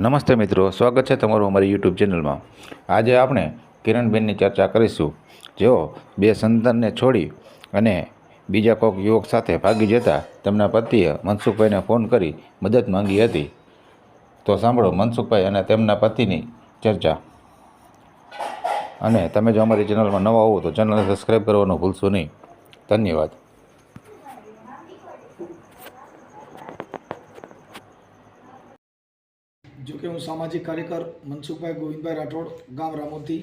નમસ્તે મિત્રો, સ્વાગત છે તમારું અમારી યુટ્યુબ ચેનલમાં આજે આપણે કિરણબેનની ચર્ચા કરીશું. જેઓ બે સંતાનને છોડી અને બીજા કોઈક યુવક સાથે ભાગી જતા તેમના પતિએ મનસુખભાઈને ફોન કરી મદદ માંગી હતી. તો સાંભળો મનસુખભાઈ અને તેમના પતિની ચર્ચા. અને તમે જો અમારી ચેનલમાં નવા હોવ તો ચેનલને સબસ્ક્રાઈબ કરવાનું ભૂલશો નહીં. ધન્યવાદ. જો કે હું સામાજિક કાર્યકર મનસુખભાઈ ગોવિંદભાઈ રાઠોડ, ગામ રામોદથી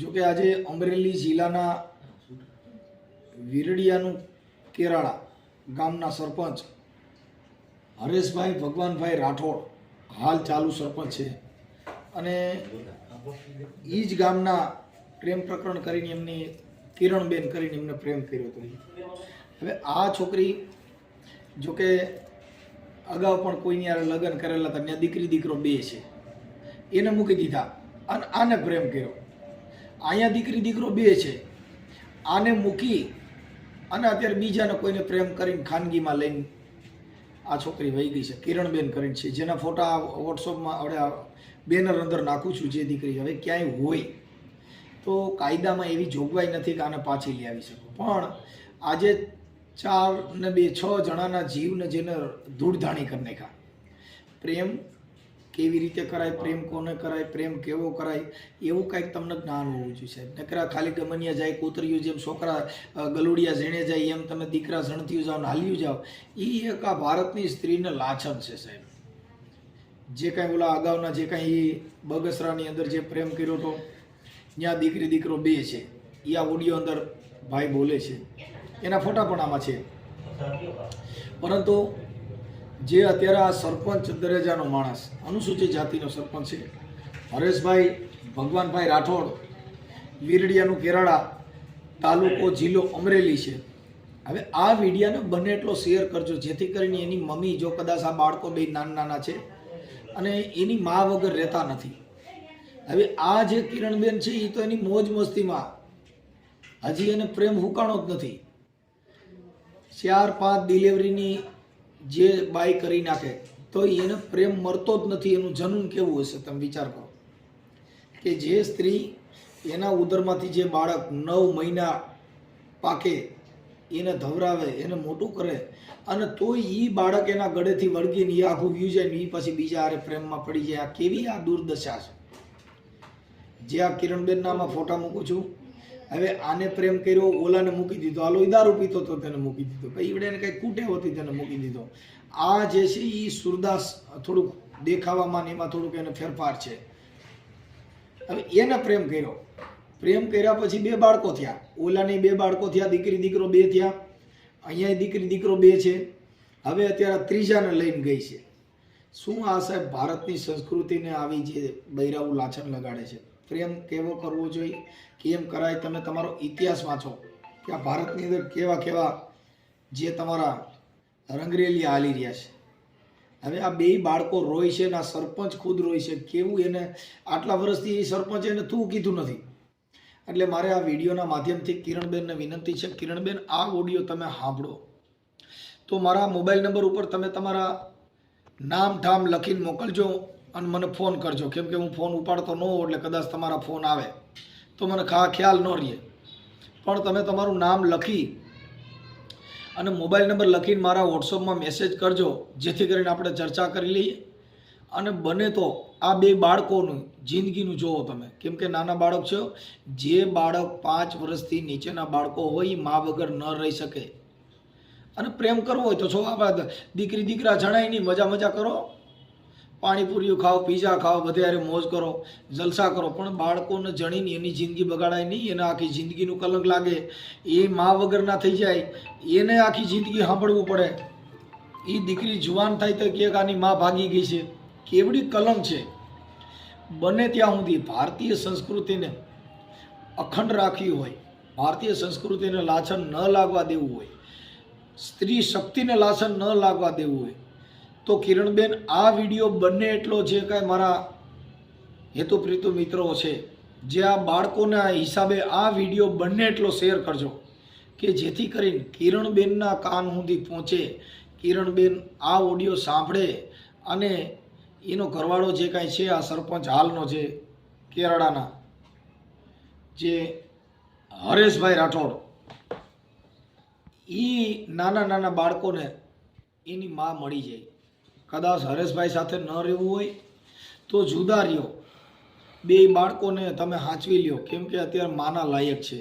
જો કે આજે અમરેલી જિલ્લાના વિરડિયાનું કેરાળા ગામના સરપંચ હરેશભાઈ ભગવાનભાઈ રાઠોડ હાલ ચાલુ સરપંચ છે. અને એ જ ગામના પ્રેમ પ્રકરણ કરીને એમની કિરણબેન કરીને એમને પ્રેમ કર્યો હતો. હવે આ છોકરી જો કે અગાઉ પણ કોઈની યાર લગ્ન કરેલા હતા, ત્યાં દીકરી દીકરો બે છે. એને મૂકી દીધા અને આને પ્રેમ કર્યો. અહીંયા દીકરી દીકરો બે છે. આને મૂકી અને અત્યારે બીજાને કોઈને પ્રેમ કરીને ખાનગીમાં લઈને આ છોકરી વહી ગઈ છે, કિરણબેન કરીને છે. જેના ફોટા વોટ્સઅપમાં આપણે બેનર અંદર નાખું છું જે દીકરી હવે ક્યાંય હોય. તો કાયદામાં એવી જોગવાઈ નથી કે આને પાછી લઈ આવી શકો. પણ આજે ચાર ને બે, છ જણાના જીવને જેને ધૂળધાણી કરી નાખ્યા. પ્રેમ કેવી રીતે કરાય, પ્રેમ કોને કરાય, પ્રેમ કેવો કરાય, એવું કાંઈક તમને જ્ઞાન હોવું જોઈએ સાહેબ. નકરા ખાલી ગમનિયા જાય કોતરિયું જેમ છોકરા ગલુડિયા ઝીણે જાય, એમ તમે દીકરા ઝણતીયું જાઓ હાલ્યું જાઓ એ એક આ ભારતની સ્ત્રીને લાછન છે સાહેબ. જે કાંઈ ઓલા અગાઉના જે કાંઈ બગસરાની અંદર જે પ્રેમ કર્યો હતો ત્યાં દીકરી દીકરો બે છે. એ આ ઓડિયો અંદર ભાઈ બોલે છે. એના ફોટા છે. પરંતુ જે અત્યારે આ સરપંચ દરેજાનો માણસ, અનુસૂચિત જાતિનો સરપંચ છે, હરેશભાઈ, ભગવાનભાઈ રાઠોડ, વીરડિયાનું કેરાળા તાલુકો જિલ્લો અમરેલી છે. હવે આ વિડીયાને બને એટલો શેર કરજો, જેથી કરીને એની મમ્મી જો કદાચ આ બાળકો બે નાના નાના છે અને એની મા વગર રહેતા નથી. હવે આ જે કિરણબેન છે એ તો એની મોજ મસ્તીમાં. હજી એને પ્રેમ હુકાણો જ નથી. ચાર, પાંચ ડિલિવરીની જે બાય કરી નાખે, તો એને પ્રેમ મરતો જ નથી. એનું જનુન કેવું હશે તમે વિચાર કરો? કે જે સ્ત્રી એના ઉદરમાંથી જે બાળક નવ મહિના પાકે, એને ધવરાવે, એને મોટું કરે, અને તોય એ બાળક એના ગળેથી વળગીને એ આખું વ્યૂ જાય ને એ પછી બીજા હારે પ્રેમમાં પડી જાય. આ કેવી આ દુર્દશા છે? જે આ કિરણબેન નામાં ફોટા મૂકું છું. હવે આને પ્રેમ કર્યો, ઓલાને મૂકી દીધો. આલો દારૂ પીતો તો તેને મૂકી દીધો. પછી ઈવડે એને કંઈ કૂટે હોતી તેને મૂકી દીધો. આ જે છે એ સુરદાસ થોડુંક દેખાવામાં એમાં થોડુંક એને ફેરફાર છે. હવે એને પ્રેમ કર્યો. પ્રેમ કર્યા પછી બે બાળકો થયા. ઓલાની બે બાળકો થયા, દીકરી, દીકરો બે થયા. અહીંયા દીકરી, દીકરો બે છે. હવે અત્યારે ત્રીજાને લઈને ગઈ છે. શું આ સાહેબ ભારતની સંસ્કૃતિને આવી જે બૈરાવું લાછન લગાડે છે? પ્રેમ કેવો કરવો જોઈએ? કેમ કરાય? તમે તમારો ઇતિહાસ વાંચો કે આ ભારતની અંદર કેવા કેવા જે તમારા રંગરેલી હાલી રહ્યા છે. હવે આ બે બાળકો રોય છે ને આ સરપંચ ખુદ રોય છે. કેવું એને આટલા વર્ષથી એ સરપંચ એને તું કીધું નથી. એટલે મારે આ વિડીયોના માધ્યમથી કિરણબેનને વિનંતી છે. કિરણબેન, આ ઓડિયો તમે સાંભળો. તો મારા મોબાઈલ નંબર ઉપર તમે તમારા નામ ઠામ લખીને મોકલજો. અને મને ફોન કરજો. કેમ કે હું ફોન ઉપાડતો ન હોઉં એટલે કદાચ તમારા ફોન આવે. તો મને ખા, ખ્યાલ ન રહે. પણ તમે તમારું નામ લખી અને મોબાઈલ નંબર લખીને મારા વોટ્સઅપમાં મેસેજ કરજો, જેથી કરીને આપણે ચર્ચા કરી લઈએ. અને બને તો આ બે બાળકોનું, જિંદગીનું જુઓ તમે. કેમ કે નાના બાળક છો, જે બાળક પાંચ વર્ષથી નીચેના બાળકો હોય, મા વગર ન રહી શકે. અને પ્રેમ કરવો હોય તો છો દીકરી દીકરા જણાય નહીં મજા મજા કરો. પાણીપુરીઓ ખાઓ, પીઝા ખાઓ બધે હારે મોજ કરો, જલસા કરો. પણ બાળકોને જણીને એની જિંદગી બગાડાય નહીં, એને આખી જિંદગીનું કલંક લાગે. એ મા વગરના થઈ જાય, એને આખી જિંદગી સાંભળવું પડે. એ દીકરી જુવાન થાય તો કે આની મા ભાગી ગઈ છે. કેવડી કલંક છે. બને ત્યાં સુધી ભારતીય સંસ્કૃતિને અખંડ રાખવી હોય, ભારતીય સંસ્કૃતિને લાછન ન લાગવા દેવું હોય, સ્ત્રી શક્તિને લાછન ન લાગવા દેવું હોય તો કિરણબેન, આ વીડિયો બંને એટલો જે કાંઈ મારા હેતુપ્રીતુ મિત્રો છે, જે આ બાળકોના હિસાબે આ વીડિયો બંને એટલો શેર કરજો, કે જેથી કરીને કિરણબેનના કાન સુધી પહોંચે, કિરણબેન આ ઓડિયો સાંભળે અને એનો ઘરવાળો જે કાંઈ છે, આ સરપંચ હાલનો છે કેરળાના, જે હરેશભાઈ રાઠોડ એ નાના નાના બાળકોને એની માં મળી જાય. કદાચ હરેશભાઈ સાથે ન રહેવું હોય તો જુદા રહ્યો. બે બાળકોને તમે હાંચવી લ્યો. કેમ કે અત્યારે માના લાયક છે.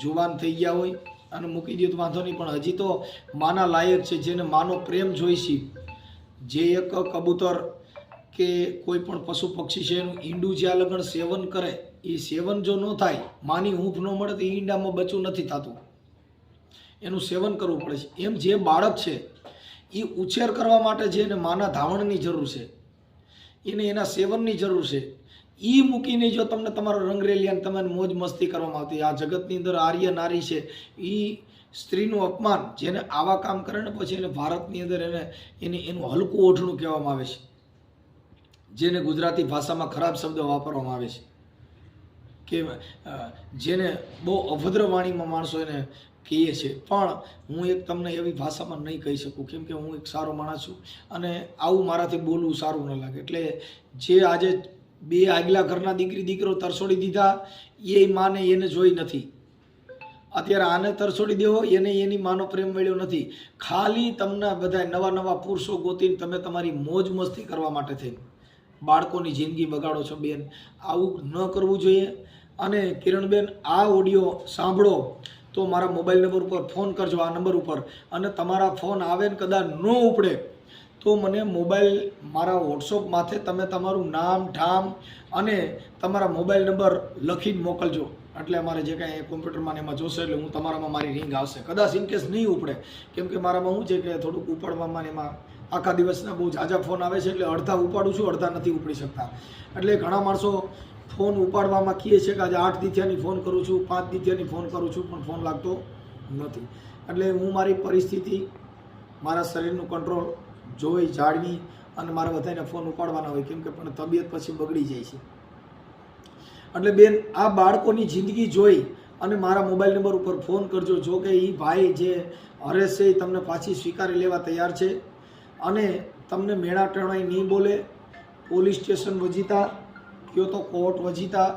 જુવાન થઈ ગયા હોય અને મૂકી દો વાંધો નહીં, પણ હજી તો માના લાયક છે. જેને માનો પ્રેમ જોઈશે. જે એક કબૂતર કે કોઈ પણ પશુ પક્ષી છે એનું ઈંડું જ્યાં લગણ સેવન કરે, એ સેવન જો ન થાય, માની હૂંફ ન મળે તો ઈંડામાં બચવું નથી થતું. એનું સેવન કરવું પડે છે. એમ જે બાળક છે એ ઉછેર કરવા માટે જે એને માના ધાવણની જરૂર છે, એને એના સેવનની જરૂર છે એ મૂકીને જો તમને તમારો રંગરેલિયાને તમે મોજ મસ્તી કરવામાં આવતી આ જગતની અંદર આર્ય નારી છે એ સ્ત્રીનું અપમાન જેને આવા કામ કરે ને પછી એને ભારતની અંદર એને એને એનું હલકું ઓઠણું કહેવામાં આવે છે, જેને ગુજરાતી ભાષામાં ખરાબ શબ્દો વાપરવામાં આવે છે, કે જેને બહુ અભદ્ર વાણીમાં માણસો એને કહીએ છે પણ હું એક તમને એવી ભાષામાં નહીં કહી શકું, કેમ કે હું એક સારો માણસ છું અને આવું મારાથી બોલવું સારું ન લાગે. એટલે જે આજે બે આગલા ઘરના દીકરી, દીકરો તરસોડી દીધા, એ માને એને જોઈ નથી. અત્યારે આને તરસોડી દેવો, એને એની માનો પ્રેમ મળ્યો નથી. ખાલી તમને બધા નવા નવા પુરુષો ગોતીને તમે તમારી મોજ મસ્તી કરવા માટે થઈ બાળકોની જિંદગી બગાડો છો બેન. આવું ન કરવું જોઈએ. અને કિરણબેન, આ ઓડિયો સાંભળો. તો મારા મોબાઈલ નંબર ઉપર ફોન કરજો, આ નંબર ઉપર. અને તમારા ફોન આવે ને કદાચ ન ઉપડે, તો મને મોબાઈલ મારા વોટ્સઅપ માથે તમે તમારું નામ ઠામ અને તમારા મોબાઈલ નંબર લખીને મોકલજો. એટલે અમારે જે કાંઈ કોમ્પ્યુટરમાં એમાં જોશે, એટલે હું તમારામાં મારી રિંગ આવશે. કદાચ ઇનકેસ નહીં ઉપડે, કેમ કે મારામાં શું છે કે થોડુંક ઉપાડવામાં એમાં આખા દિવસના બહુ ઝાઝા ફોન આવે છે, એટલે અડધા ઉપાડું છું, અડધા નથી ઉપડી શકતા. એટલે ઘણા માણસો ફોન ઉપાડવામાં કહે છે કે આજે આઠ દિથિયાની ફોન કરું છું, પાંચ દિથિયાની ફોન કરું છું, પણ ફોન લાગતો નથી. એટલે હું મારી પરિસ્થિતિ, મારા શરીરનું કંટ્રોલ જોઈ, જાળવી અને મારે બધાને ફોન ઉપાડવાના હોય, કેમ કે પણ તબિયત પછી બગડી જાય છે. એટલે બેન, આ બાળકોની જિંદગી જોઈ અને મારા મોબાઈલ નંબર ઉપર ફોન કરજો. જો કે એ ભાઈ જે હરેશ છે એ તમને પાછી સ્વીકારી લેવા તૈયાર છે અને તમને મેળા ટણાઈ નહીં બોલે, પોલીસ સ્ટેશન વજીતા કયો તો કોર્ટ વજીતા.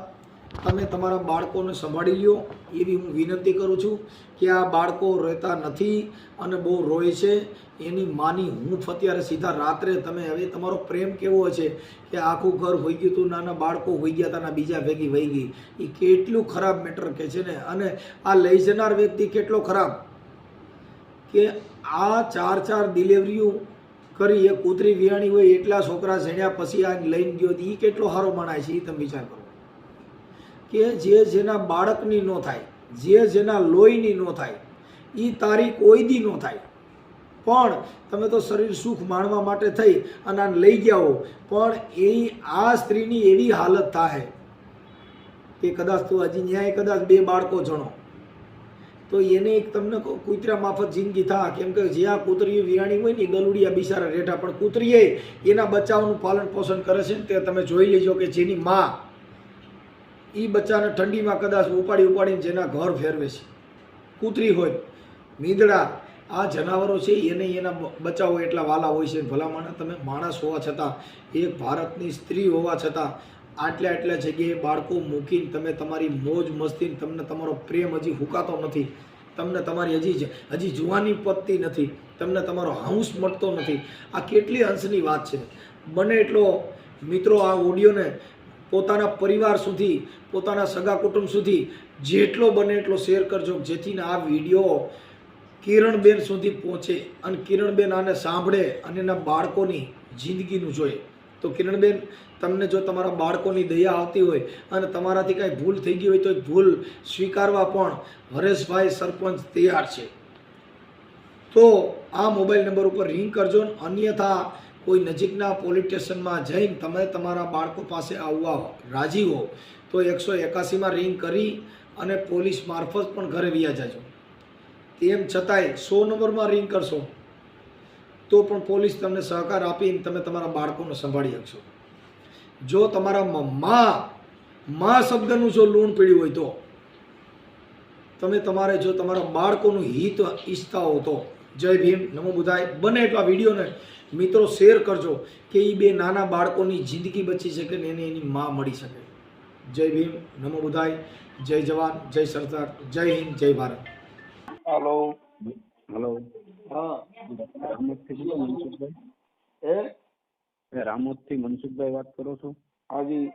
તમે તમારા બાળકોને સંભાળી લ્યો એવી હું વિનંતી કરું છું કે આ બાળકો રહેતા નથી અને બહુ રોય છે. એની માની હૂંફ અત્યારે સીધા રાત્રે તમે હવે તમારો પ્રેમ કેવો છે કે આખું ઘર હોઈ ગયું હતું નાના બાળકો હોઈ ગયા હતા બીજા ભેગી વહી ગઈ. એ કેટલું ખરાબ મેટર કે છે ને? અને આ લઈ જનાર વ્યક્તિ કેટલો ખરાબ? કે આ ચાર ચાર ડિલિવરીઓ કરી એ કૂતરી વિયાણી હોય એટલા છોકરા જણ્યા પછી આ લઈને ગયો એ કેટલો સારો માણાય છે એ તમે વિચાર કરો. કે જે જેના બાળકની ન થાય, જે જેના લોહીની ન થાય એ તારી કોઈ દી ન થાય. પણ તમે તો શરીર સુખ માણવા માટે થઈ અને આને લઈ ગયા હો, પણ એ આ સ્ત્રીની એવી હાલત થાય કે કદાચ તો હજી ન્યાય, કદાચ બે બાળકો જણો. તો એને એક તમને કૂતરા માફત જિંદગી થા કેમ કે જ્યાં કૂતરીઓ વિયાણી હોય ને, એ ગલુડિયા બિચારા રેઠા, પણ કૂતરીએ એના બચ્ચાઓનું પાલન પોષણ કરે છે ને, તે તમે જોઈ લેજો કે જેની માં એ બચ્ચાને ઠંડીમાં કદાચ ઉપાડી ઉપાડીને જેના ઘર ફેરવે છે. કૂતરી હોય, મીંદડા, આ જનાવરો છે, એને એના બચ્ચાઓ એટલા વાલા હોય છે. ભલામણ, તમે માણસ હોવા છતાં, એક ભારતની સ્ત્રી હોવા છતાં આટલા આટલા જગ્યાએ બાળકો મૂકીને તમે તમારી મોજ મસ્તી તમને તમારો પ્રેમ હજી હુકાતો નથી. તમને તમારી હજી હજી જુવાની પતતી નથી. તમને તમારો હાઉસ મળતો નથી. આ કેટલી અંશની વાત છે. બને એટલો મિત્રો આ ઓડિયોને પોતાના પરિવાર સુધી, પોતાના સગા કુટુંબ સુધી જેટલો બને એટલો શેર કરજો જેથી આ વીડિયો કિરણબેન સુધી પહોંચે અને કિરણબેન આને સાંભળે અને એના બાળકોની જિંદગીનું જોઈએ તો કિરણબેન, તમને જો તમારા બાળકોની દયા આવતી હોય અને તમારાથી કાંઈ ભૂલ થઈ ગઈ હોય તો ભૂલ સ્વીકારવા પણ હરેશભાઈ સરપંચ તૈયાર છે. તો આ મોબાઈલ નંબર ઉપર રિંગ કરજો અન્યથા કોઈ નજીકના પોલીસ સ્ટેશનમાં જઈને તમે તમારા બાળકો પાસે આવવા રાજી હો. તો એકસો એકાસીમાં રિંગ કરી અને પોલીસ મારફત પણ ઘરે વ્યા જાજો. તેમ છતાંય સો નંબરમાં રિંગ કરશો. તો પણ પોલીસ તમને સહકાર આપીને તમે તમારા બાળકોને સંભાળી શકશો. જો તમારા મ- માં શબ્દનું જો લૂણ પીડ્યું હોય તો, તમે તમારે જો તમારા બાળકોનું હિત ઈચ્છતા હો તો, જય ભીમ, નમો બુધાય, બને એટલા વિડીયોને મિત્રો શેર કરજો કે એ બે નાના બાળકોની જિંદગી બચી શકે ને એને એની માં મળી શકે. જય ભીમ, નમો બુધાય, જય જવાન, જય સરદાર, જય હિન્દ, જય ભારત. હાલો હલો હા. રામોદથી બોલો મનસુખભાઈ. એ એ રામોદથી મનસુખભાઈ વાત કરો છો? હાજી.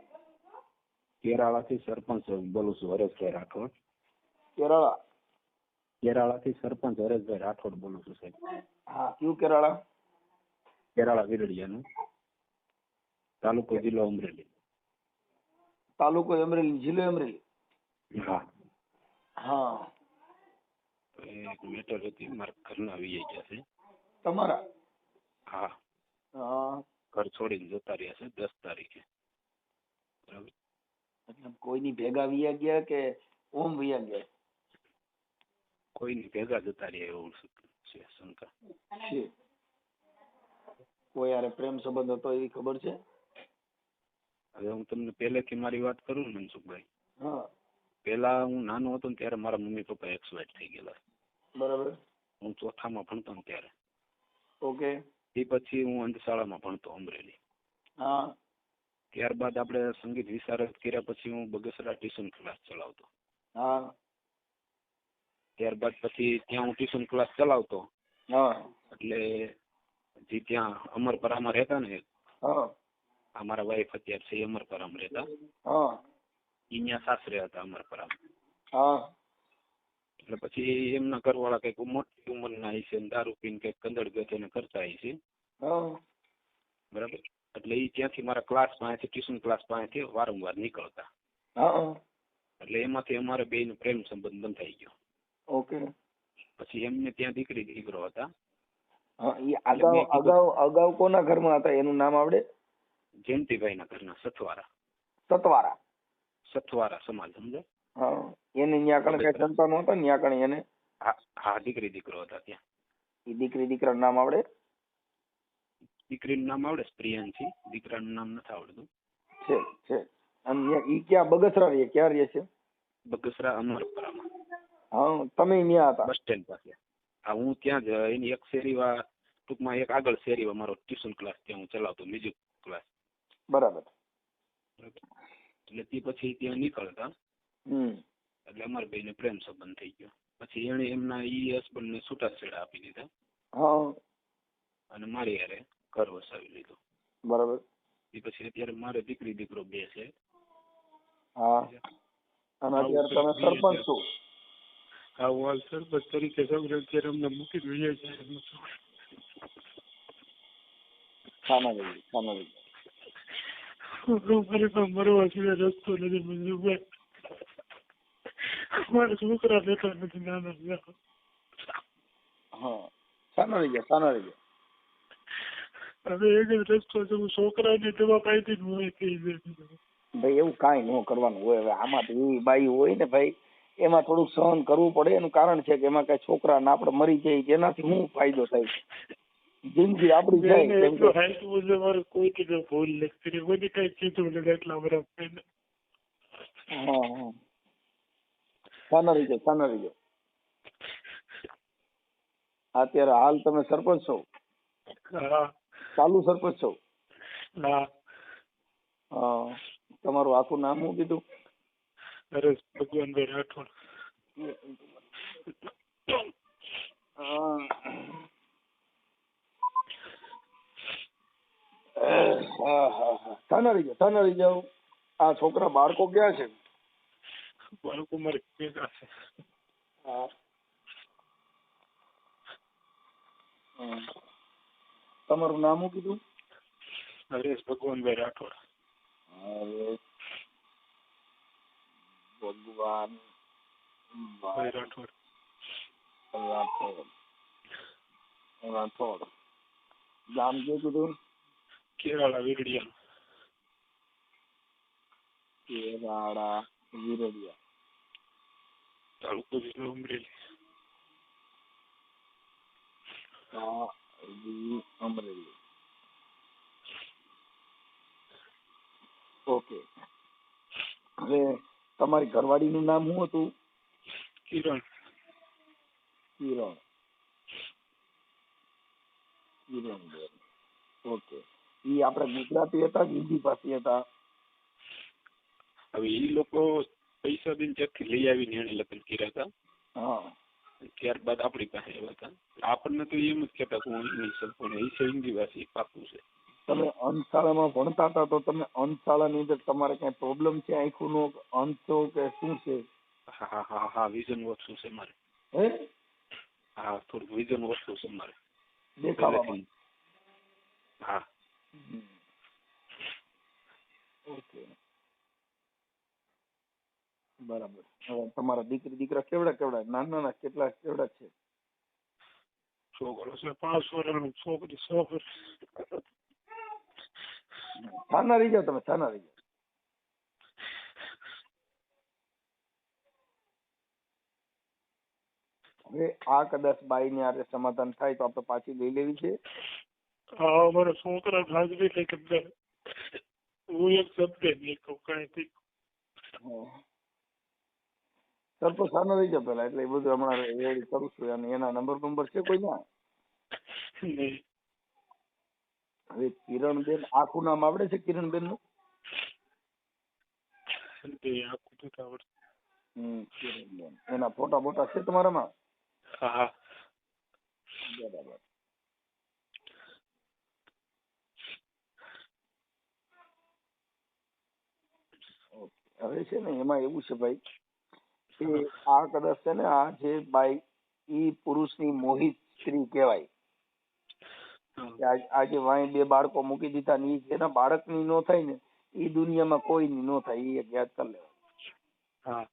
કેરાળાથી સરપંચ બોલું છું હરેશભાઈ રાઠોડ. કેરાળા? કેરાળાથી સરપંચ હરેશભાઈ રાઠોડ બોલું છું સાહેબ. હા કયું કેરાળા? કેરાળા વિરડિયાનું તાલુકો જિલ્લો અમરેલી. તાલુકો અમરેલી જિલ્લો અમરેલી? હા. હા. એક મેટર હતી મારા ઘરના વીઆઈ ગયા છે. તમારા? હા. ઘર છોડીને જતા રહ્યા છે દસ તારીખે. બરાબર? એટલે કોઈની ભેગા વિયા ગયા કે ઓમ વિયા ગયા? કોઈની ભેગા જતા રહ્યા એવું છે શંકા. છે. કોઈ યારે પ્રેમ સંબંધ હતો એવી ખબર છે? હવે હું તમને પહેલેથી મારી વાત કરું ને મનસુખભાઈ. હા. પેલા હું નાનો હતો ને ત્યારે મારા મમ્મી પપ્પા એક્સવાઇટ થઈ ગયેલા. બરાબર? હું ચોથામાં ભણતો ને ત્યારે. ઓકે. એ પછી હું અંધશાળામાં ભણતો અમરેલી. હા. ત્યારબાદ આપણે સંગીત વિશારદ કર્યા પછી હું બગસરા ટ્યુશન ક્લાસ ચલાવતો. હા. ત્યારબાદ પછી ત્યાં હું ટ્યુશન ક્લાસ ચલાવતો. હા. એટલે જે ત્યાં અમરપરામાં રહેતા ને હા. અમારા વાઈફ અત્યારે છે અમરપરામાં રહેતા. હા. અહીંયા સાસરે હતા અમરપરામાં હા. એટલે પછી એમના ઘરવાળા કંઈક મોટી ઉંમરના હશે ને દારૂ પીને કંઈક કંદડ ગચેને કરતા હશે બરાબર? એટલે એ ત્યાંથી મારા ક્લાસ પાસેથી ટ્યુશન ક્લાસ પાસેથી વારંવાર નીકળતા. એટલે એમાંથી અમારે બેયનો પ્રેમ સંબંધ બંધાઈ ગયો. ઓકે. પછી એમને ત્યાં દીકરી દીકરો હતા. અગાઉ અગાઉ અગાઉ કોના ઘરમાં હતા? એનું નામ આવડે? જયંતિભાઈના ઘરના સથવારા. સતવારા સથવારા સમાજ સમજે હા. એને ન્યા કણે કઈ સંતાનો હતા કણે એને હા હા દીકરી દીકરો હતા ત્યાં. એ દીકરી દીકરાનું નામ આવડે? દીકરીનું નામ આવડે પ્રિયાંશી દીકરાનું નામ નથી આવડતું. છે છે. અને ઈ ક્યાં બગસરા રહે ક્યાં રહે છે? બગસરા અમરપરામાં. હા તમે ન્યા હતા? બસ સ્ટેન્ડ પાસે. હા હું ત્યાં જ એની એક શેરીવા ટૂંકમાં એક આગળ શેરીવા મારો ટ્યુશન ક્લાસ ત્યાં હું ચલાવતો મ્યુઝિક ક્લાસ. બરાબર. એટલે તે પછી ત્યાં નીકળતા. હમ. એટલે અમારા બેને પ્રેમ સંબંધ થઈ ગયો. પછી એણે એમના ઈ હસબન્ડને છૂટાછેડા આપી દીધા. હા. અને મારી હારે ઘર વસાવી લીધું. બરાબર. એ પછી અત્યારે મારે દીકરી દીકરો બે છે. હા. અને અત્યારે તમે સરપંચ છો? આ હું હાલ સરપંચ તરીકે સૌને અત્યારે અમને મૂકી દઈએ છે. ખાના ખાના મરવા સિવાય રસ્તો નથી મંજુભાઈ મારા છોકરા લેતા નથી નાના નાના. હા સાના રહી ગયા સાના રહી ગયા હવે એક જ રસ્તો છે હું છોકરાની દવા પાઈથી જ હું કહી દે ભાઈ એવું કાંઈ ન કરવાનું હોય હવે આમાં તો એવી બાઈ હોય ને ભાઈ એમાં થોડુંક સહન કરવું પડે એનું કારણ છે કે એમાં કઈ છોકરા ને આપણે મરી જાય જેનાથી શું ફાયદો થાય જિંદગી આપડી જાય મારે કોઈ કીધું ભૂલ નથી કઈ કીધું એટલા બરાબર. હા હા સાના રહી જાઓ સાના રહી જાઓ અત્યારે હાલ તમે સરપંચ છો? હા. ચાલુ સરપંચ છો? હા હા તમારું આખું નામ શું કીધું? નરેશ ભગવાનભાઈ રાઠોડ. હા હા હા. હા રહી જાઓ સાના જાઓ આ છોકરા બાળકો ક્યાં છે? બાળકો મારે ભેગા a હમ. તમારું નામ શું કીધું નરેશ ભગવાનભાઈ રાઠોડ ભગવાન ભાઈ રાઠોડ રાઠોડ રાઠોડ ગામ શું કીધું કેરાળા વીરડિયા કેરાળા વિરડિયા તાલુકો જિલ્લો અમરેલી હા જી અમરેલી ઓકે હવે તમારી ઘરવાળીનું નામ શું હતું? કિરણ. કિરણ. કિરણ ઓકે ઈ આપણે ગુજરાતી હતા કે હિન્દી ભાષી હતા? હવે એ લોકો પૈસા દઈને ત્યાંથી લઈ આવીને એને લગ્ન કર્યા હતા? હા. ત્યારબાદ આપણી પાસે આવ્યા હતા. આપણને તો એમ જ કહેતા કે હું ઇંગ્લિશ સંપૂર્ણ એ છે હિન્દી ભાષી પાકું છે. તમે અંધ શાળામાં ભણતા હતા તો તમે અંધ શાળાની અંદર તમારે કઈ પ્રોબ્લેમ છે? આંખોનો અંધ છો કે શું છે? હા હા હા હા વિઝન ઓછું છે મારે. હે? હા થોડુંક વિઝન ઓછું છે મારે. દેખાવામાં પહેલેથી. હા. હમ. ઓકે. બરાબર. હવે તમારા દીકરી દીકરા કેવડા કેવડા? નાના નાના કેટલા કેવડા છે? છોકરો છે પાંચ વર્ષનો છોકરી સો. વર્ષ છાના રહી જાઓ તમે છાના રહી જાઓ. હવે આ કદાચ બાઈ ને આરે સમાધાન થાય તો આપણે પાછી લઈ લેવી છે? હા છોકરા કે હું એક શબ્દ નહીં કહું કઈ સર તો છાના રહી જાય પેલા એટલે એ બધું હમણાં રેડી કરું છું. અને એના નંબર નંબર છે કોઈ ના? હવે કિરણબેન આખું નામ આવડે છે કિરણબેનનું કિરણબેન. એના ફોટા બોટા છે તમારામાં? હા. બરાબર. હવે છે ને એમાં એવું છે ભાઈ કે આ કદાચ છે ને આ જે બાઈ ઈ પુરુષની મોહિત સ્ત્રી કહેવાય. આજ- વાંહે બે બાળકો મૂકી દીધા ને ઈ જેના બાળકની નો થાય ને ઈ દુનિયામાં કોઈની નો થાય એ યાદ કરી લેવા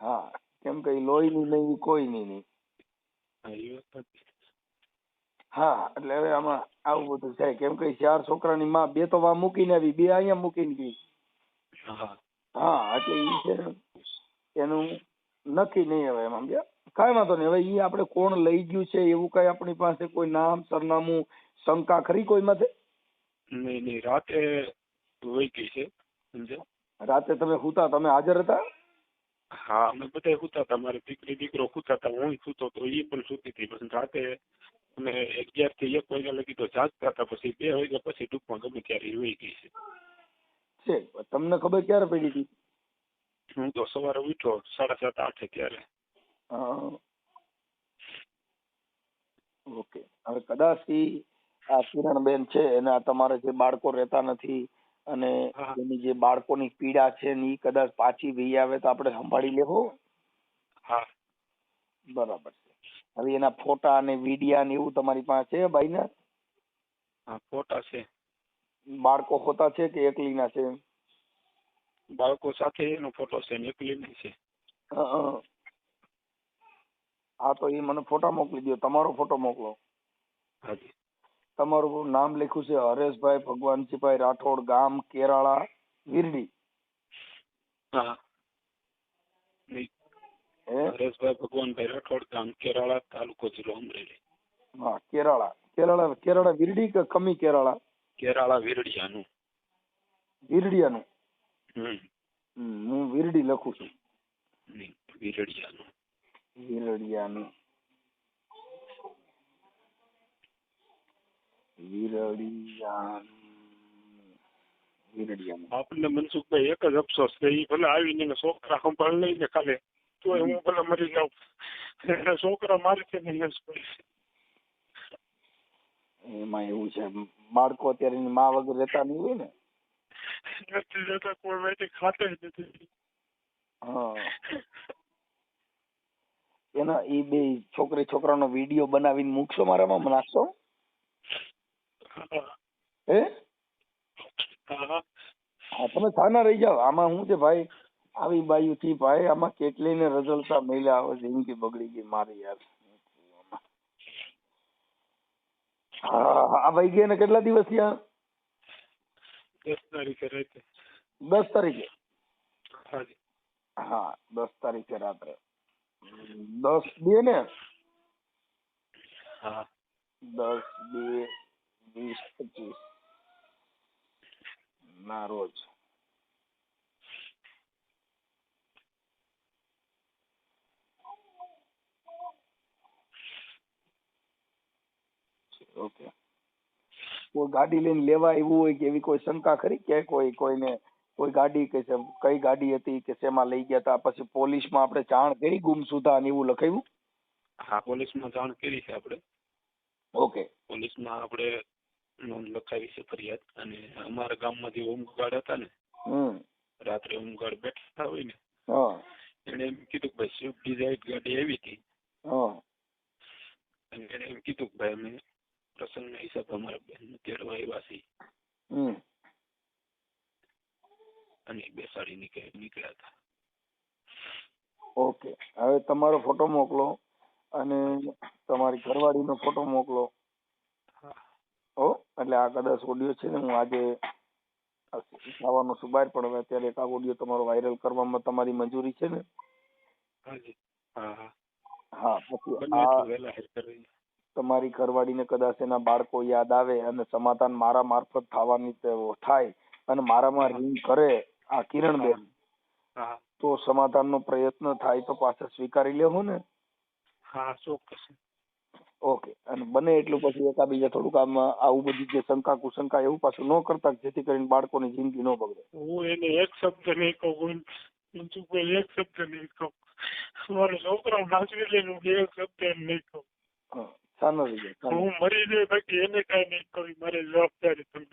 હા. કેમ કે લોહીની નહીં કોઈની નહીં હા એ એટલે હવે આમાં આવું બધું છે કેમ કે ચાર છોકરાની માં બે તો વા મૂકીને આવી બે અહીંયા મૂકીને ગઈ. હા. હા એટલે ઈ છે એનું નક્કી નહીં હવે એમ સમજ્યા? કાંઈ વાંધો નહીં. હવે એ આપણે કોણ લઈ ગયું છે એવું કઈ આપણી પાસે કોઈ નામ સરનામું શંકા ખરી કોઈ માથે? નહીં નહીં. રાતે વહી ગઈ છે સમજ્યા? રાતે તમે હુતા તમે હાજર હતા? હા અમે બધા સૂતા હતા. મારે દીકરી દીકરો સૂતા હતા હું સૂતો તો એ પણ સૂતી હતી. પછી રાતે અમે અગિયારથી એક વાગ્યા લગી તો જાગતા હતા. પછી બે વાગ્યા પછી ટૂંકમાં ગમે ત્યારે વહી ગઈ છે. તમને ખબર ક્યારે પડી હતી? હું તો સવારે ઉઠ્યો સાડા સાત આઠે ત્યારે ઓકે હવે કદાચ આ કિરણબેન છે એના તમારે જે બાળકો રહેતા નથી અને એની જે બાળકોની પીડા છે ને એ કદાચ પાછી ભઈ આવે તો આપણે સંભાળી લેવો? હા. બરાબર છે. હવે એના ફોટા અને વિડિયા ને એવું તમારી પાસે છે બાઈના હા ફોટા છે. બાળકો હોતા છે કે એકલીના છે? બાળકો સાથે એનો ફોટો છે એકલી નહીં છે. હા તો એ મને ફોટા મોકલી દો તમારો ફોટો મોકલો. હાજી. તમારું નામ લખ્યું છે હરેશભાઈ ભગવાનજીભાઈ રાઠોડ ગામ કેરાળા વીરડી. હા. હરેશભાઈ ભગવાનભાઈ રાઠોડ ગામ કેરાળા તાલુકો જિલ્લો અમરેલી. હા કેરાળા. કેરાળા કેરાળા વીરડી કે કમી કેરાળા? કેરાળા વિરડિયાનું. વિરડિયાનું. હું વિરડી લખું છું. વિરડિયાનું. વિરડિયાનું. વિરડિયાનું. આપણને મનસુખભાઈ એક જ અફસોસ છે એ ભલે આવીને છોકરા સંભાળ લઈને કાલે તો હું ભલે મરી જાઉં. એટલે છોકરા મારી છે નહીં એમાં એવું છે બાળકો અત્યારે એની મા વગર રહેતા નહીં હોય ને. નથી જતા કોઈ વેટી ખાતે જ નથી એના એ બે છોકરી છોકરાનો વીડિયો બનાવીને મૂકશો મારામાં નાખશો હે? હા, તમે થાના રહી જાઓ. આમાં શું છે ભાઈ? આવી બાયુ થી ભાઈ, આમાં કેટલી ને રઝલતા મહિલા આવે જિંદગી બગડી ગઈ મારી યાર. હા આ ભાઈ ગયા ને કેટલા દિવસ થયા? દસ તારીખે રાતે દસ તારીખે? હાજી. હા દસ તારીખે રાત્રે. દસ બે ને? હા. દસ બે વીસ પચીસ. ના રોજ. ઓકે. કોઈ ગાડી લઈને લેવા આવ્યું હોય કે એવી કોઈ શંકા ખરી? કે કોઈ કોઈને કોઈ ગાડી કે કઈ ગાડી હતી કે શેમાં લઈ ગયા હતા પછી પોલીસમાં આપણે જાણ કરી ગુમસુદા ને એવું લખાયું? હા પોલીસમાં જાણ કરી છે આપણે. ઓકે. પોલીસમાં આપણે નોંધ લખાવી છે ફરિયાદ. અને અમારા ગામમાં જે હોમગાર્ડ હતા ને હમ. રાત્રે હોમગાર્ડ બેઠા હોય ને હા. એને એમ કીધું કે ભાઈ સ્વિફ્ટ ડિઝાયર ગાડી આવી હતી. હા. અને એને એમ કીધું કે ભાઈ અમે પ્રસંગના હિસાબે અમારા બેન તેડવા આવ્યા અને બેસાડી નીકળ નીકળ્યા હતા. ઓકે. હવે તમારો ફોટો મોકલો અને તમારી ઘરવાળીનો ફોટો મોકલો. હા. એટલે આ કદાચ ઓડિયો છે ને હું આજે આવવાનો છું બહાર પણ હવે અત્યારે એક આ ઓડિયો તમારો વાયરલ કરવામાં તમારી મંજૂરી છે ને? હા હા હા. પછી તમારી ઘરવાળીને કદાચ એના બાળકો યાદ આવે અને સમાધાન મારા મારફત થવાની થાય અને મારામાં રિંગ કરે આ કિરણબેન તો સમાધાનનો પ્રયત્ન થાય તો પાછા સ્વીકારી લેવો ને. હા ચોક્કસ. ઓકે અને બને એટલું પછી એકાબીજા થોડુંક આમ આવું બધું જે શંકા કુશંકા એવું પાછું ન કરતા જેથી કરીને બાળકોની જિંદગી ન બગડે. હું એને એક શબ્દ નહીં કહું એક શબ્દ નહીં કહું. મારો છોકરો નાચવી લે હું એક શબ્દ એમ નહીં કહું. હા, મરી જાય બાકી એને કઈ નહીં કરી મારે જવાબદારી તમે.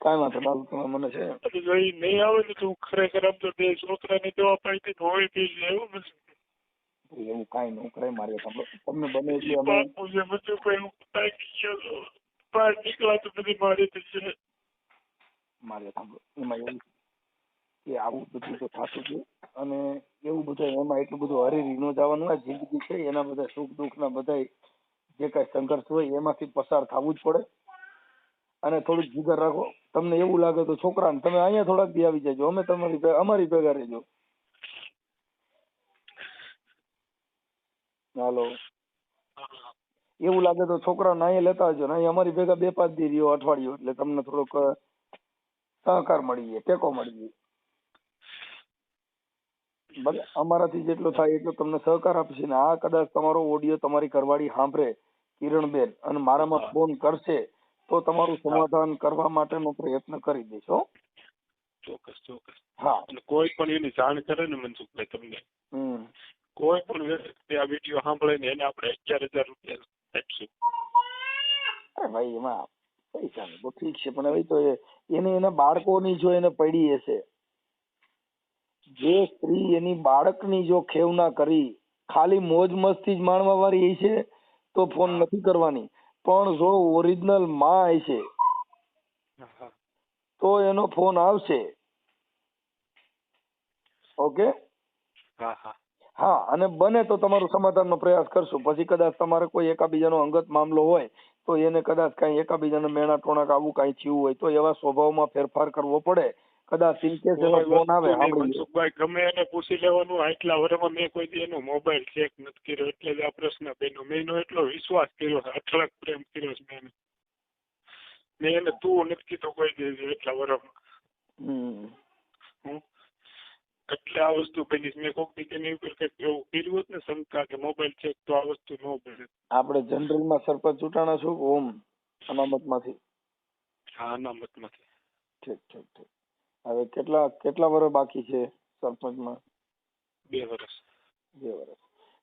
કાંઈ વાંધો ના તમે મને છે. જો ઈ નહીં આવે ને તો હું ખરેખર આમ તો બે છોકરાને દવા પાઈ હોય પી લે એવું નથી એવું કાંઈ ન કરે મારે તમને બને એટલે અમે બાપુ છે કોઈ હું થાકી ગયો બહાર નીકળા તો બધી મારી છે. મારે સાંભળો. એમાં એવું કે આવું બધું તો થતું છે અને એવું બધું એમાં એટલું બધું હરીરી ન જવાનું હોય જિંદગી છે, એના બધા સુખ દુઃખ ના બધા જે કાંઈ સંઘર્ષ હોય, એમાંથી પસાર થવું જ પડે. અને થોડુંક જીગર રાખો. તમને એવું લાગે તો છોકરાને તમે અહીંયા થોડાક દી આવી જજો. અમે તમારી અમારી ભેગા રહેજો. હાલો. એવું લાગે તો છોકરાને અહીંયા લેતા આવજો. ને અહીંયા અમારી ભેગા બે પાંચ દી રહ્યો અઠવાડિયું. એટલે તમને થોડોક સહકાર મળી જાય, ટેકો મળી જાય. અમારાથી જેટલો થાય એટલો તમને સહકાર આપશે ને આ કદાચ તમારો ઓડિયો તમારી ઘરવાળી સાંભળે કિરણબેન અને મારામાં ફોન કરશે તો તમારું સમાધાન કરવા માટેનો પ્રયત્ન કરી દઈશ હો. ચોક્કસ ચોક્કસ. હા. કોઈ પણ એની જાણ કરે ને મનસુખભાઈ તમને. કોઈ પણ વ્યક્તિ આ વીડિયો સાંભળે ને એને આપણે અગિયાર હજાર રૂપિયા આપશું. ભાઈ એમાં પૈસા તો ઠીક છે પણ હવે તો એને એના બાળકોની જો એને પડી હશે જે સ્ત્રી એની બાળકની જો ખેવના કરી ખાલી મોજ મસ્તી જ માણવા વાળી હશે તો ફોન નથી કરવાની. પણ જો ઓરિજિનલમાં હા. તો એનો ફોન આવશે. ઓકે? હા અને બને તો તમારું સમાધાનનો પ્રયાસ કરશું. પછી કદાચ તમારે કોઈ એકાબીજાનો અંગત મામલો હોય તો એને કદાચ કાંઈ એકાબીજાને મેણા ટોણા આવું કાંઈ થયું હોય તો એવા સ્વભાવમાં ફેરફાર કરવો પડે. કદાચ ઇન કેસ એનો ફોન આવે. મનસુખભાઈ ગમે એને પૂછી લેવાનું આટલા વર્ષમાં મેં કોઈ દી એનો મોબાઈલ ચેક નથી કર્યો એટલે જ આ પ્રશ્ન બન્યો. મેં એનો એટલો વિશ્વાસ કર્યો છે અઠળક પ્રેમ કર્યો છે મેં મેં એને તું નથી કીધો કોઈ દી એટલા વર્ષમાં એટલે આ વસ્તુ બની છે. મેં કોક દી એની ઉપર કંઈક એવું કર્યું હોત ને શંકા કે મોબાઈલ ચેક તો આ વસ્તુ ન બને. આપણે જનરલમાં સરપંચ ચૂંટાણા છું ઓમ ઓમ અનામતમાંથી. હા અનામતમાંથી. ઠીક ઠીક ઠીક. હવે કેટલા કેટલા વર્ષ બાકી છે સરપંચમાં? બે વર્ષ બે વર્ષ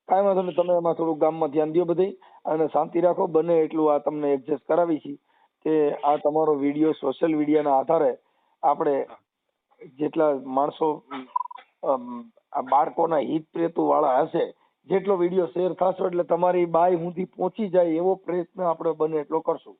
કાંઈ વાંધો નહીં તમે એમાં થોડુંક ગામમાં ધ્યાન દો બધી અને શાંતિ રાખો. બને એટલું આ તમને એડજસ્ટ કરાવી છે કે આ તમારો વીડિયો સોશિયલ મીડિયાના આધારે આપણે જેટલા માણસો આ બાળકોના હિત પ્રેતુ વાળા હશે જેટલો વીડિયો શેર થશે એટલે તમારી બાય સુધી પહોંચી જાય એવો પ્રયત્ન આપણે બને એટલો કરશું.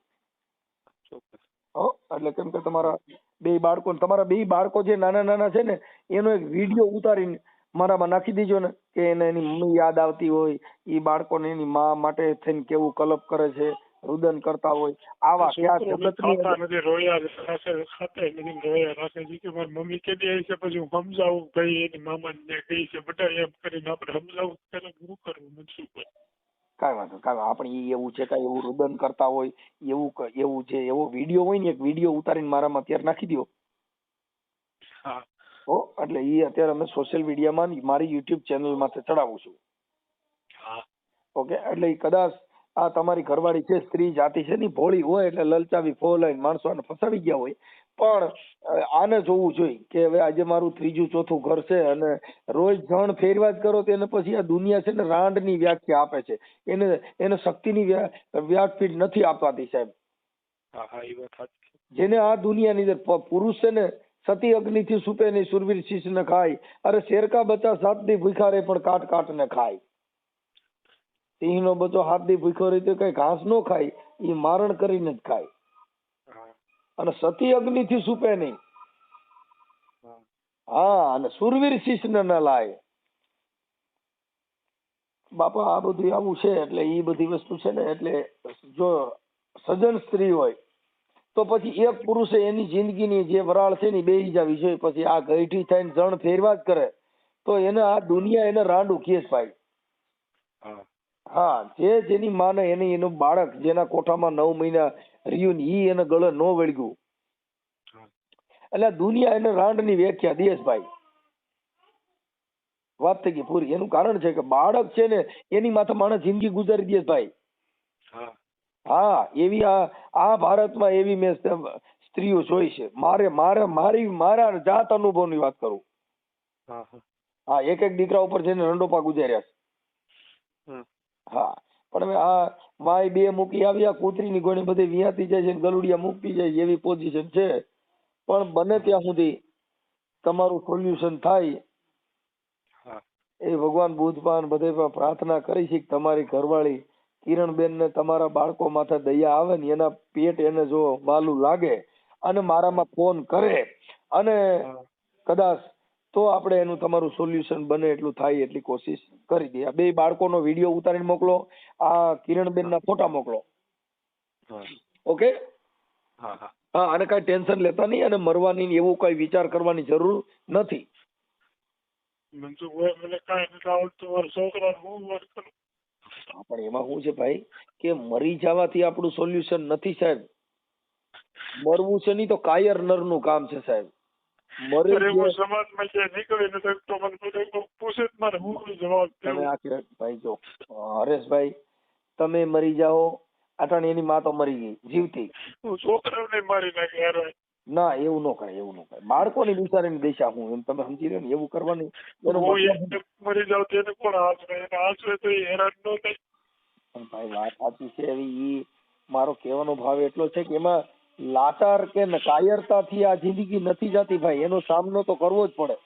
એટલે કેમ કે તમારા બે બાળકો તમારા બે બાળકો જે નાના નાના છે ને એનો એક વીડિયો ઉતારીને મારામાં નાખી દીજો ને કે એને એની મમ્મી યાદ આવતી હોય એ બાળકોને એની મા માટે થઈને કેવું કલપ કરે છે રુદન કરતા હોય. આવા કે મમ્મી આવી છે પછી હું સમજાવું ભાઈ એની મામા ને ગઈ છે બધા એમ કરીને આપણે સમજાવું ત્યારે શું કરવું મનસુખભાઈ કાંઈ વાંધો કાંઈ વાંધો. આપણે ઈ એવું છે કાંઈ એવું રુદન કરતા હોય એવું ક- એવું છે એવો વીડિયો હોય ને એક વીડિયો ઉતારીને મારામાં અત્યારે નાખી દો હા. હો એટલે ઈ અત્યારે અમે સોશિયલ મીડિયામાં મારી યુટ્યુબ ચેનલ માથે ચડાવું છું. હા. ઓકે? એટલે ઈ કદાચ આ તમારી ઘરવાળી છે સ્ત્રી જાતિ છે ની ભોળી હોય એટલે લલચાવી ફોલાઈને માણસો આને ફસાવી ગયા હોય પણ આને જોવું જોઈએ કે હવે આજે મારું ત્રીજું ચોથું ઘર છે અને રોજ જણ ફેરવા જ કરો તો એને પછી આ દુનિયા છે ને રાંડની વ્યાખ્યા આપે છે. એને એને શક્તિની વ્યાખ્યા નથી આપવાતી સાહેબ. હા હા એ વાત સાચી જેને આ દુનિયાની અંદર પુરુષ છે ને સતી અગ્નિથી સુપે નહીં સુરવીર શીશ ને ખાય. અરે શેરકા બચ્ચા સાત દી ભૂખા રહે પણ કાટ કાટ ને ખાય. સિંહ નો બચ્ચો હાથ દી ભૂખ્યો રહે તો કઈ ઘાસ નો ખાય એ મારણ કરીને જ ખાય. અને સતી અગ્નિથી સુપે નહીં. હા. અને સુરવીર શીશ ને ન લાય. બાપા આ બધું આવું છે એટલે એ બધી વસ્તુ છે ને એટલે જો સજન સ્ત્રી હોય તો પછી એક પુરુષે એની જિંદગીની જે વરાળ છે ને બે જાવી જોઈએ. પછી આ ગઈઠી થઈને જણ ફેરવા જ કરે તો એને આ દુનિયા એને રાંડું કેસ ભાઈ. હા. હા જે જેની માને એની એનું બાળક જેના કોઠામાં નવ મહિના રહ્યું ને ઈ એને ગળે નો વળગ્યું. એટલે દુનિયા એને રાંડની વ્યાખ્યા દિયેશભાઈ વાત થઈ ગઈ પૂરી. એનું કારણ છે કે બાળક છે ને એની માથે માણસ જિંદગી ગુજારી દે ભાઈ. હા. એવી આ આ ભારતમાં એવી મેં સ્ત્રીઓ જોઈ છે. મારે મારે મારી મારા જાત અનુભવની વાત કરું. હા એક એક દીકરા ઉપર જઈને રંડોપા ગુજાર્યા છે. હા. પણ હવે આ માય બે મૂકી આવ્યા કૂતરીની ગોળી બધી વિયાતી જાય છે ને ગલુડિયા મૂકતી જાય એવી પોઝિશન છે. પણ બને ત્યાં સુધી તમારું સોલ્યુશન થાય. એ ભગવાન બુધવાન બધે પ્રાર્થના કરી છે કે તમારી ઘરવાળી કિરણબેન ને તમારા બાળકો માથે દયા આવે ને એના પેટ એને જો વાલું લાગે અને મારામાં ફોન કરે અને કદાચ તો આપણે એનું તમારું સોલ્યુશન બને એટલું થાય એટલી કોશિશ કરી દઈએ. આ બે બાળકોનો વીડિયો ઉતારીને મોકલો આ કિરણબેનના ફોટા મોકલો. હા. ઓકે? હા હા. હા અને કાંઈ ટેન્શન લેતા નહીં અને મરવાની એવું કઈ વિચાર કરવાની જરૂર નથી. પણ એમાં શું છે ભાઈ કે મરી જવાથી આપણું સોલ્યુશન નથી સાહેબ. મરવું છે નહીં તો કાયર નરનું કામ છે સાહેબ. મરે અરે સમાજમાં ક્યાંય નીકળી નથી શકતો મને પૂછે જ હું જવાબ તમે આ ભાઈ જો હરેશભાઈ તમે મરી જાઓ અટાણી એની માં તો મરી ગઈ જીવતી. છોકરાઓને મારી નાખે યાર ના એવું ન કરે એવું ન કરે બાળકોની બિચારીની દિશા હું એમ તમે સમજી રહ્યો ને એવું કરવાની મરી જાવ તેને કોણ આશરે એને આશરે તો હેરાન ન થાય. ભાઈ વાત સાચી છે એવી મારો કહેવાનો ભાવ એટલો છે કે એમાં લાચાર કે કાયરતાથી આ જિંદગી નથી જતી ભાઈ એનો સામનો તો કરવો જ પડે.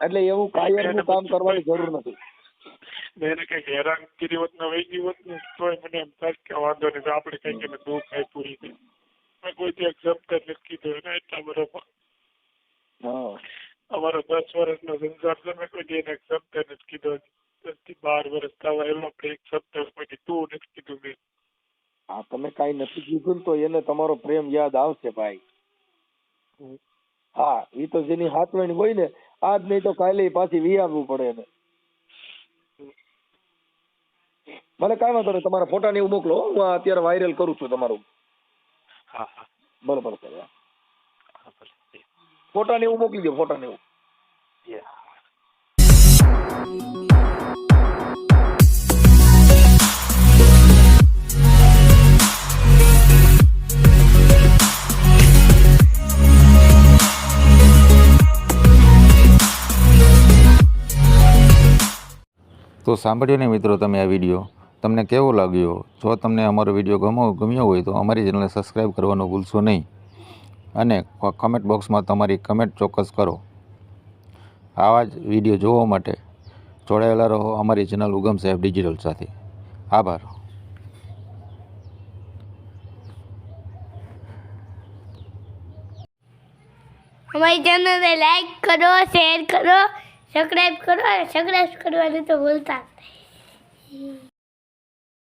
એટલે એવું કાયરનું કામ કરવાની જરૂર નથી. એને કઈ હેરાન હેરાનગીરી હોત ને વહી હોત ને તોય મને એમ થાય કે વાંધો નહીં આપણે કઈ એને દુઃખ કાંઈ પૂરી થાય મેં કોઈ થી એક શબ્દ નથી કીધો એને એટલા બરોબર. હા. અમારો દસ વર્ષનો સંસાર છે મેં કોઈ એને એક શબ્દ નથી કીધો. દસથી બાર વર્ષ થવા એમાં આપણે એક શબ્દ કોઈ તું નથી કીધું મેં. હા તમે કાંઈ નથી કીધું ને તો એને તમારો પ્રેમ યાદ આવશે ભાઈ. હા એ તો જેની હાથવણી હોય ને આજ નહીં તો કાલે પાછી વિયાવવું પડે એને. ભલે કાંઈ વાંધો નહીં તમારા ફોટા ને એવું મોકલો હું અત્યારે વાયરલ કરું છું તમારું. હા હા. બરોબર સર ફોટા ને એવું મોકલી દો ફોટા ને એવું. તો સાંભળ્યો ને મિત્રો તમે આ વીડિયો? તમને કેવો લાગ્યો? જો તમને અમારો વીડિયો ગમો, ગમ્યો હોય તો અમારી ચેનલને સબસ્ક્રાઈબ કરવાનું ભૂલશો નહીં. અને કમેન્ટ બોક્સમાં તમારી કમેન્ટ ચોક્કસ કરો. આવા જ વીડિયો જોવા માટે જોડાયેલા રહો અમારી ચેનલ ઉગમ સાહેબ ડિજિટલ સાથે. આભાર. અમારી ચેનલને લાઈક કરો શેર કરો. સબસ્ક્રાઈબ કરો અને સબસ્ક્રાઈબ કરવાનું તો ભૂલતા નહીં.